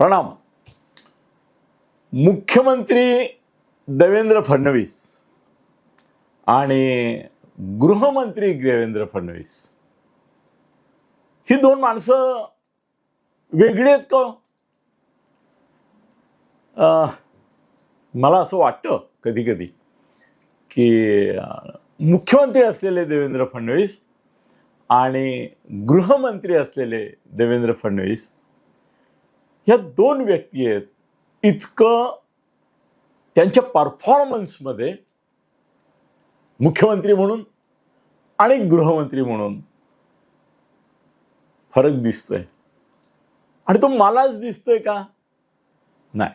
प्रणाम. मुख्यमंत्री देवेंद्र फडणवीस आणि गृहमंत्री देवेंद्र फडणवीस. ही दोन माणसं वेगळी आहेत का? मला असं वाटतं कधी कधी की मुख्यमंत्री असलेले देवेंद्र फडणवीस आणि गृहमंत्री असलेले देवेंद्र फडणवीस ह्या दोन व्यक्ती आहेत. इतकं त्यांच्या परफॉर्मन्समध्ये मुख्यमंत्री म्हणून आणि गृहमंत्री म्हणून फरक दिसतोय. आणि तो मलाच दिसतोय का? नाही.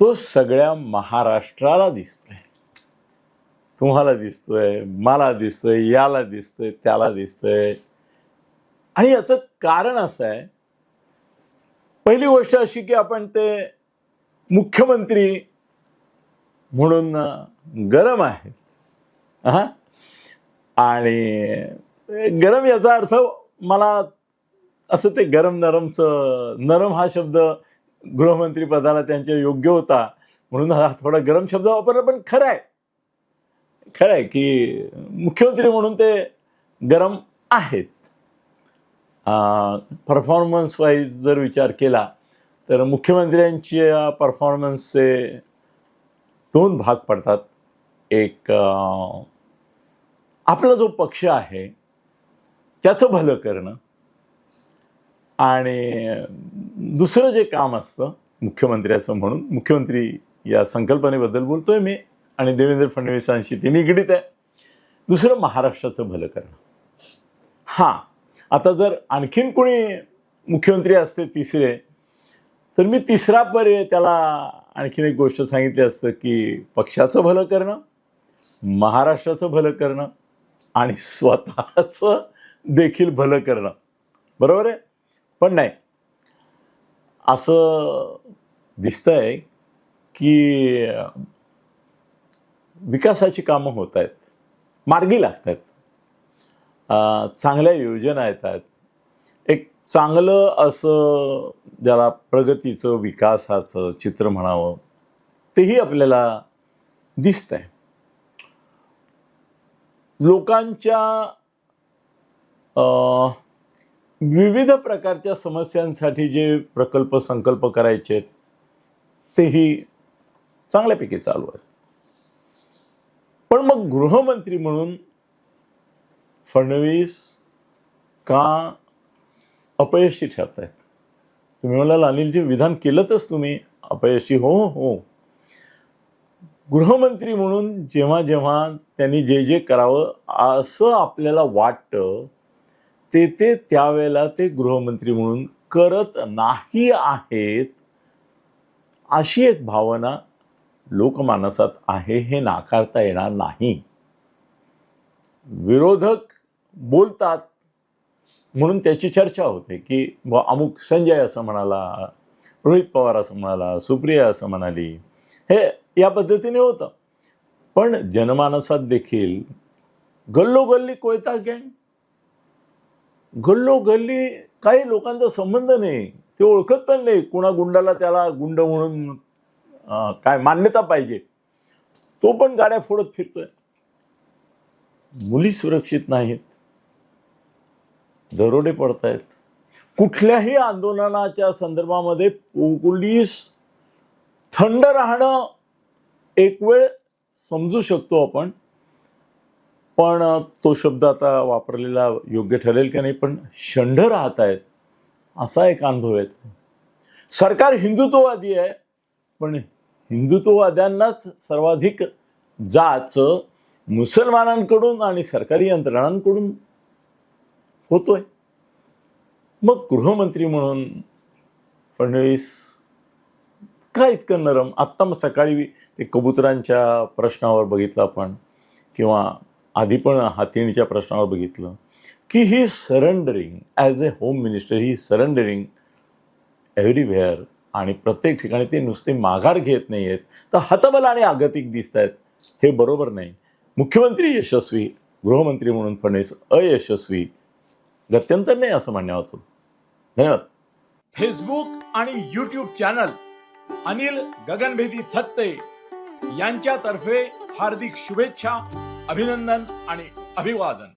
तो सगळ्या महाराष्ट्राला दिसतोय. तुम्हाला दिसतोय मला दिसतोय याला दिसतोय त्याला दिसतोय. आणि याचं कारण असं आहे पहिली गोष्ट अशी की आपण ते मुख्यमंत्री म्हणून गरम आहे. हा आणि गरम याचा अर्थ मला असं ते गरम नरमचं नरम हा शब्द गृहमंत्री पदाला त्यांच्या योग्य होता. म्हणून हा थोडा गरम शब्द वापरला पण खरं आहे. खरं आहे की मुख्यमंत्री म्हणून ते गरम आहेत. परफॉर्मन्स वाईज जर विचार केला तर मुख्यमंत्र्यांच्या परफॉर्मन्सचे दोन भाग पडतात. एक आपला जो पक्ष आहे त्याचं भलं करणं आणि दुसरं जे काम असतं मुख्यमंत्र्याचं म्हणून मुख्यमंत्री या संकल्पनेबद्दल बोलतोय मी आणि देवेंद्र फडणवीसांशी ते निगडीत आहे. दुसरं महाराष्ट्राचं भलं करणं. हां आता जर आणखीन कोणी मुख्यमंत्री असते तिसरे तर मी तिसरा पर्याय त्याला आणखीन एक गोष्ट सांगितली असतं की पक्षाचं भलं करणं महाराष्ट्राचं भलं करणं आणि स्वतःचं देखील भलं करणं. बरोबर आहे? पण नाही. असं दिसतंय की विकासाची कामं होत आहेत. मार्गी लागत आहेत. चांगल्या योजना येतात. एक चांगलं असं ज्याला प्रगतीचं विकासाचं चित्र म्हणावं तेही आपल्याला दिसतंय. लोकांच्या विविध प्रकारच्या समस्यांसाठी जे प्रकल्प संकल्प करायचे आहेत तेही चांगल्यापैकी चालू आहेत. पण मग गृहमंत्री म्हणून फडणवीस का अपयशी ठरत आहेत तुम्ही म्हणाल अनिलजी विधान केलंतच तुम्ही अपयशी. हो हो. गृहमंत्री म्हणून जेव्हा जेव्हा त्यांनी जे जे करावं असं आपल्याला वाटतं ते ते त्यावेळेला ते गृहमंत्री म्हणून करत नाही आहेत अशी एक भावना लोकमानसात आहे हे नाकारता येणार नाही. विरोधक बोलतात. म्हणून त्याची चर्चा होते की अमुक संजय असं म्हणाला रोहित पवार असं म्हणाला सुप्रिया असं म्हणाली. हे या पद्धतीने होतं. पण जनमानसात देखील गल्लोगल्ली कोयता गँग. गल्लोगल्ली काही लोकांचा संबंध नाही. ते ओळखत पण नाही. कुणा गुंडाला त्याला गुंड म्हणून काय मान्यता पाहिजे. तो पण गाड्या फोडत फिरतोय. मुली सुरक्षित नाहीत. दरोडे पडत आहेत कुठल्याही आंदोलनाच्या संदर्भामध्ये पोलीस थंड राहणं एक वेळ समजू शकतो आपण. पण तो शब्द आता वापरलेला योग्य ठरेल की नाही पण शंढ राहत आहेत असा एक अनुभव आहे. सरकार हिंदुत्ववादी आहे पण हिंदुत्ववाद्यांनाच सर्वाधिक जाच मुसलमानांकडून आणि सरकारी यंत्रणांकडून होतोय. मग गृहमंत्री म्हणून फडणवीस का इतकं नरम? आत्ता मग सकाळी ते कबुतरांच्या प्रश्नावर बघितलं आपण किंवा आधी पण हातिणीच्या प्रश्नावर बघितलं की ही surrendering as a home minister he surrendering everywhere आणि प्रत्येक ठिकाणी ते नुसते माघार घेत नाही आहेत तर हतबल आणि आगतिक दिसत आहेत हे बरोबर नाही. मुख्यमंत्री यशस्वी गृहमंत्री म्हणून फडणवीस अयशस्वी गत्यंतर नाही असं म्हणण्याचं धन्यवाद. फेसबुक आणि युट्यूब चॅनल अनिल गगनभेदी थत्ते यांच्यातर्फे हार्दिक शुभेच्छा अभिनंदन आणि अभिवादन.